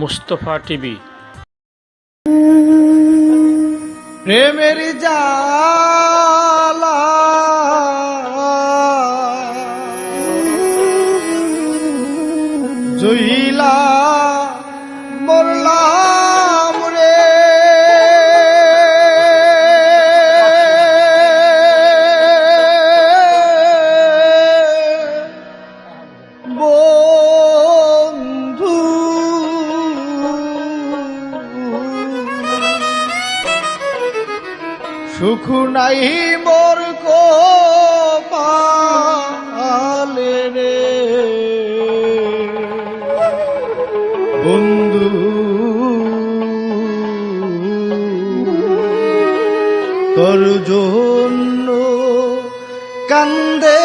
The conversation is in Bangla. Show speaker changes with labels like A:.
A: মুস্তফা টিভি।
B: প্রেমের জালা জইলা সুখ নাই মোর কো রে। বন্ধু তোর জন্য কান্দে